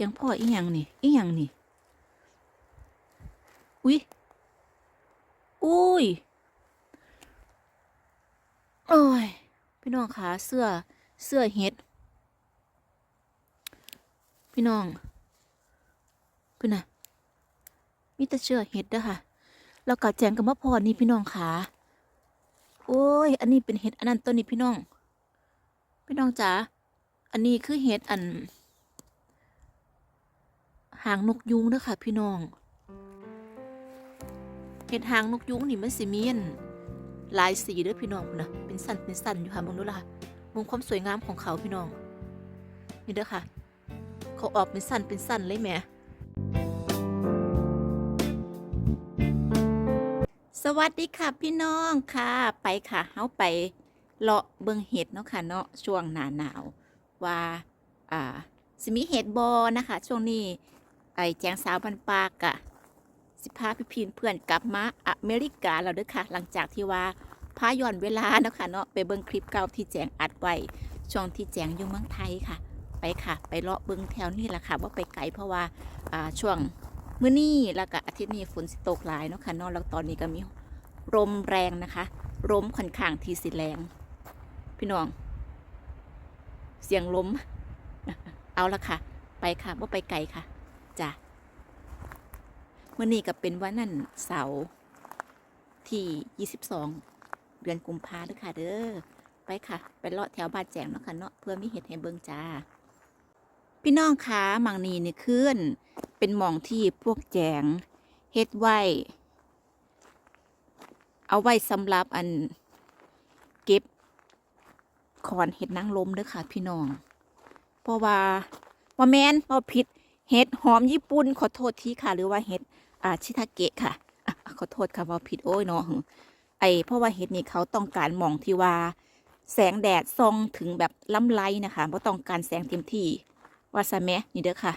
จังพ่ออีหยังนี่ อีหยังนี่ อุ้ยอุ้ยโอ้ย พี่น้องขาเสื้อ เสื้อเฮ็ด พี่น้องพี่น่ะมีแต่เสื้อเฮ็ดเด้อค่ะ แล้วก็แจงกับมะพราวนี่พี่น้องขาโอ้ย อันนี้เป็นเห็ด อันนั้นตัวนี้พี่น้อง พี่น้องจ๋า อันนี้คือเห็ดอัน หางนกยุงเด้อค่ะ พี่น้องเห็ดหางนกยุงนี่มันสิมีอันลายสีเด้อพี่น้องนะเป็นสันเป็นสันอยู่ค่ะมองดูล่ะค่ะมองความสวยงามของเขาพี่น้อง นี่เด้อค่ะ เขาออกเป็นสันเป็นสันเลยแหม่สวัสดีค่ะพี่น้องค่ะ ไปค่ะเฮาไปเลาะเบิงเห็ดเนาะค่ะเนาะช่วงหนาหนาวว่าอ่าสิมีเห็ดบอนะคะ ช่วงนี้ ไอ้แจงสาวบันปากอะสิพาพี่พีนเพื่อนกลับมาอเมริกาแล้วเด้อค่ะ หลังจากที่ว่าพาย้อนเวลาเนาะค่ะเนาะไปเบิงคลิปเก่าที่แจงอัดไว้ช่วงที่แจงอยู่เมืองไทยค่ะ ไปค่ะ ไปเลาะเบิงแถวนี้แหละค่ะว่าไปไกลเพราะว่าอ่าช่วงมื้อนี้แล้วก็อาทิตย์นี้ฝนสิตกหลายเนาะค่ะเนาะแล้วตอนนี้ก็มีลมแรงนะคะลมค่อนข้างทีสิแรง พี่น้อง เสียงลมเอาละค่ะ ไปค่ะว่าไปไกลค่ะ จ้ะเมื่อนี้ก็เป็นวันนั่นเสาร์ที่ 22 เดือนกุมภาเด้อค่ะเด้อไปค่ะ ไปเลาะแถวบ้านแจงเนาะค่ะเนาะเพื่อมีเห็ดให้เบิ่งจ้า พี่น้องคะมังนีนี่ขึ้น เป็นหมองที่พวกแจงเฮ็ดไว้ เอาไว้สำหรับอันเก็บขอนเห็ดนางลมเด้อค่ะ พี่น้อง เพราะว่าว่าแมนว่าผิด เห็ดหอมญี่ปุ่นขอโทษทีค่ะ หรือว่าเห็ดอ่าชิทาเกะค่ะขอโทษค่ะว่าผิดโอ้ยเนาะไอเพราะว่าเห็ดนี่เขาต้องการหมองที่ว่า แสงแดดส่องถึงแบบล้ำไรนะคะเพราะต้องการแสงเต็มที่ว่าซะแมนี่เด้อค่ะ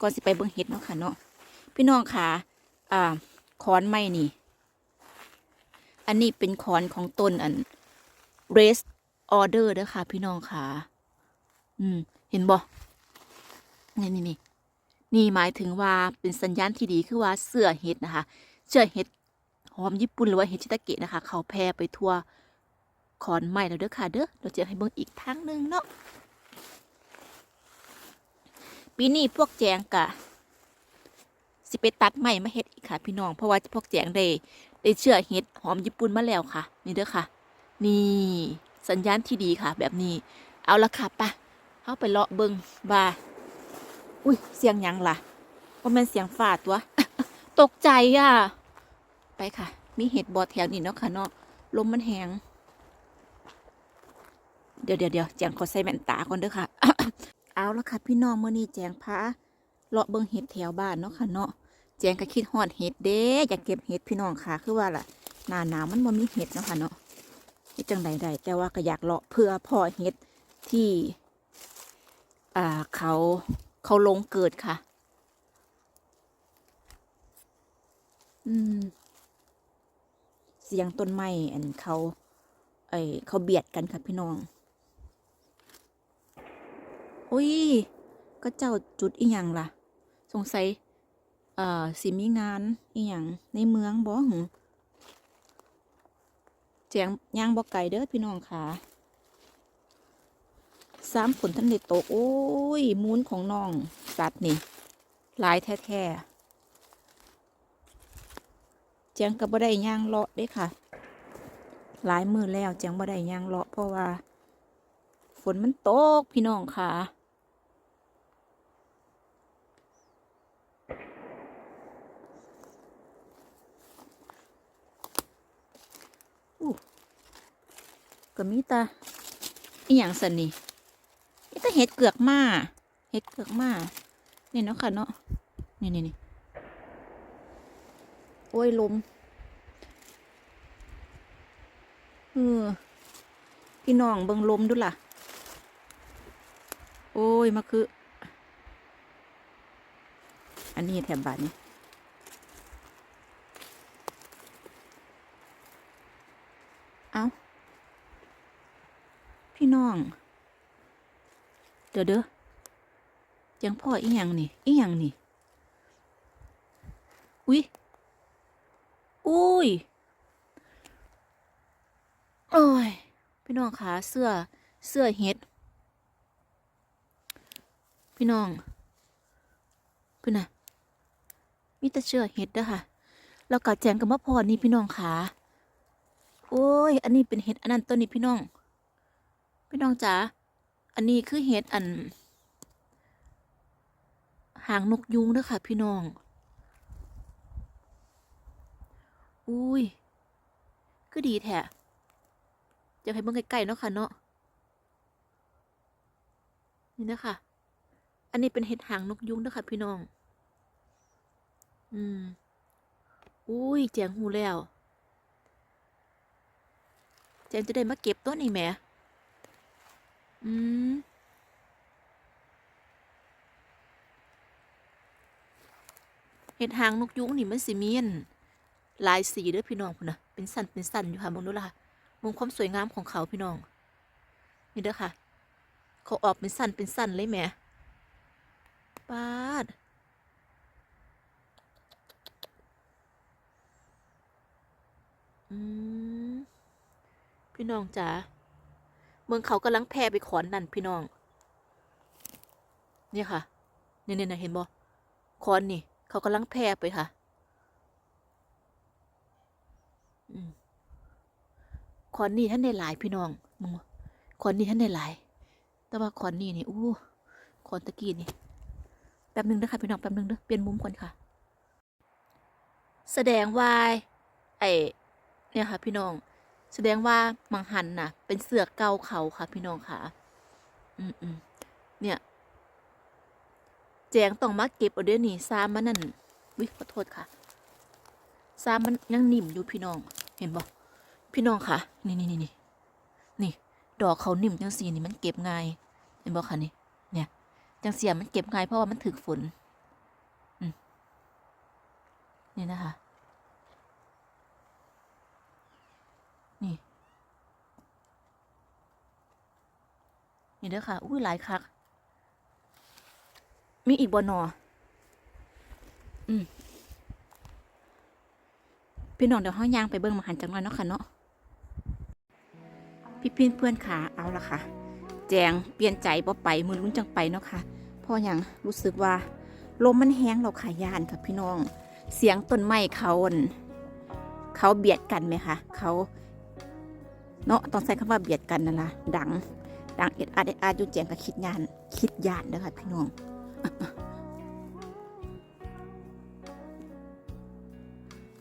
ก่อนสิไปเบิ่งเห็ดเนาะค่ะเนาะพี่น้องค่ะอ่าขอนไม้นี่ อันนี้เป็นคอนของต้นอัน race order เด้อค่ะ พี่น้องค่ะ อืม เห็นบ่ นี่นี่นี่นี่หมายถึงว่าเป็นสัญญาณที่ดีคือว่าเสื้อเห็ดนะคะ เสื้อเห็ดหอมญี่ปุ่นหรือว่าเห็ดชิตาเกะนะคะ เขาแพร่ไปทั่วคอนไม้แล้วเด้อค่ะเด้อเราจะให้เบิ่งอีกทางหนึ่งเนาะปีนี้พวกแจงกะสิไปตัดไม้มาเฮ็ดอีกค่ะ พี่น้องเพราะว่าพวกแจงได้ได้เชื่อเห็ดหอมญี่ปุ่นมาแล้วค่ะ นี่เด้อค่ะ นี่สัญญาณที่ดีค่ะ แบบนี้ เอาละค่ะปะเข้าไปเลาะเบิงว่า อุ้ยเสียงยังล่ะว่ามันเสียงฝาดตัวตกใจอะ ไปค่ะ มีเห็ดบอดแถวนี้เนาะค่ะเนาะลมมันแหงเดี๋ยวเดี๋ยวเดี๋ยวแจงขอใส่แว่นตาก่อนเด้อค่ะ เอาละค่ะ พี่น้องเมื่อนี้แจงพาเลาะเบิงเห็ดแถวบ้านเนาะค่ะเนาะแจงก็คิดฮอดเห็ดเด้อยากเก็บเห็ดพี่น้องค่ะ คือว่าล่ะหน้าหนาวมันบ่มีเห็ดเนาะค่ะเนาะเฮ็ดจังใดได้แต่ว่าก็อยากเลาะเพื่อพ่อเห็ดที่ อ่าเขา เขาลงเกิดค่ะ อืม เสียงต้นไม้อันเขาไอเขาเบียดกันค่ะพี่น้อง อุ้ย ก็เจ้าจุดอีหยังล่ะ สงสัย เอ่อ สิมีงานอีหยังในเมืองบ่หึเจียงย่างบ่ไก่เด้อพี่น้องค่ะ สามผลทันเด็ดตก โอ้ย มูนของน้อง สัตว์นี่หลายแท้ๆเจียงก็บ่ได้ย่างเลาะเด้ค่ะ หลายมือแล้วเจียงบ่ได้ย่างเลาะเพราะว่า ฝนมันตกพี่น้องค่ะก็มีตาอีหยังสันนี่ แต่เห็ดเกือกมาเห็ดเกือกมานี่เนาะค่ะเนาะนี่นี่นี่โอ้ยลมเออพี่น้องเบิงลมดูล่ะ โอ้ยมาคือ อันนี้แถบบาทนี่เอาพี่น้อง เดี๋ยวเด้อแจจังพ่ออีหยังนี่ อีหยังนี่ อุ้ยอุ้ยโอ้ย พี่น้องคะเสื้อ เสื้อเฮ็ด พี่น้องพี่น่ะมีแต่เสื้อเฮ็ดเด้อค่ะ แล้วก็แจงกับมะพรนี่พี่น้องขาโอ้ย อันนี้เป็นเห็ด อันนั้นตัวนี้พี่น้อง พี่น้องจ๋า อันนี้คือเห็ดอัน หางนกยุงด้อค่ะ พี่น้อง อุ้ยก็ดีแท้อยากให้เบิ่งใกล้ๆเนาะค่ะเนาะ นี่นะคะ อันนี้เป็นเห็ดหางนกยุงด้อค่ะ พี่น้อง อืม อุ้ยแจงหูแล้วแจงจะได้มาเก็บต้นนี่แหม อืม เห็ดหางนกยุงนี่มันสิมีอันลายสีเด้อพี่น้องพุ่นนะเป็นสันเป็นสันอยู่ค่ะมองดูล่ะค่ะมองความสวยงามของเขาพี่น้อง นี่เด้อค่ะ เขาออกเป็นสันเป็นสันเลยแหมปาดอืมพี่น้องจ๋า เมืองเขากำลังแพร่ไปขอนนั่นพี่น้องเนี่ยค่ะเนี่ยเนี่ยเห็นบ่ขอนนี่ เขากำลังแพร่ไปค่ะขอนนี่ท่านได้หลายพี่น้องมึงขอนนี่ท่านได้หลาย แต่ว่าขอนนี่นี่อู้ขอนตะกี้นี่แป๊บหนึงเด้อค่ะพี่น้องแป๊บหนึงเด้อเปลี่ยนมุมก่อนค่ะ แสดงว่าไอเนี่ยค่ะ พี่น้อง แสดงว่ามังหันน่ะ เป็นเสือเก่าเขาค่ะพี่น้องค่ะ อืมอืมเนี่ย แจงต้องมาเก็บเอาเดี๋ยวนี้ซามมันนั่นวิขอโทษค่ะซามมันยังนิ่มอยู่พี่น้อง เห็นบ่พี่น้องค่ะ นี่นี่นี่นี่นี่ ดอกเขานิ่มจังสีนี่มันเก็บง่าย เห็นบ่ค่ะนี่ เนี่ย จังเสียมันเก็บง่ายเพราะว่ามันถึกฝน อืมนี่นะคะ นี่ นี่เด้อค่ะ อุ้ยหลายคัก มีอีกบนออืมพี่น้องเดี๋ยวห้องยางไปเบิ่งมาหันจังหน่อยเนาะค่ะเนาะ พี่พี่เพื่อนขาเอาละค่ะ แจงเปลี่ยนใจบ่ไปมือลุ้นจังไปเนาะค่ะพราะอย่างรู้สึกว่าลมมันแห้งเราขายานค่ะพี่น้อง เสียงต้นไม้เขาเขาเบียดกันไหมคะเขาเนาะต้องใช้คำว่าเบียดกันนั่นละดัง ดังเอ็ดอาดเอ็ดอาดอยู่แจงก็คิดยาน คิดยานเด้อค่ะพี่น้อง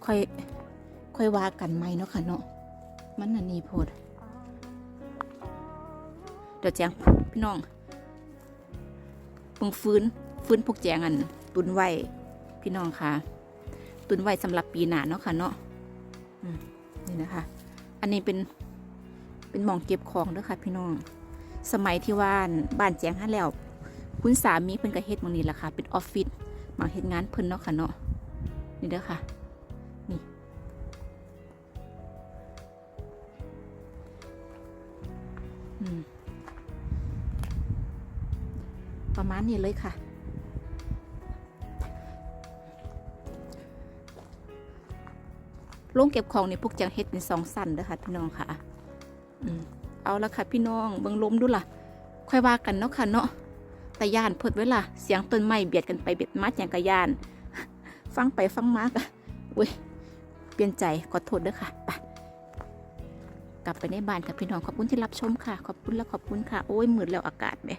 ค่อยค่อยว่ากันไหมเนาะค่ะเนาะมันน่ะนี่โพดเดี๋ยวแจงพี่น้องปึงฟื้นฟื้นพวกแจงอัน ตุนไว้พี่น้องค่ะ ตุนไว้สำหรับปีหน้าเนาะค่ะเนาะนี่นะคะ อันนี้เป็นเป็นหมองเก็บของเด้อค่ะพี่น้อง สมัยที่ว่านบ้านแจ้งฮั่นแล้ว คุณสามีเพิ่นก็เฮ็ดมองนี้แหละค่ะ เป็นออฟฟิศมาเฮ็ดงานเพิ่นเนาะค่ะเนาะนี่เด้อค่ะนี่ประมาณนี้เลยค่ะ ลงเก็บของในพวกจังเฮ็ดเป็นสองสั้นเด้อค่ะพี่น้องค่ะ อืม เอาละค่ะพี่น้องเบิ่งล้มดูล่ะ ค่อยว่ากันเนาะค่ะเนาะแต่ย่านเพิดไว้ล่ะเสียงต้นไม้เบียดกันไปเบียดมาอย่างกะย่าน ฟังไปฟังมากะอุ้ยเปลี่ยนใจขอโทษด้วยค่ะไปกลับไปในบ้านค่ะพี่น้องขอบคุณที่รับชมค่ะ ขอบคุณและขอบคุณค่ะ โอ้ยมืดแล้วอากาศไหม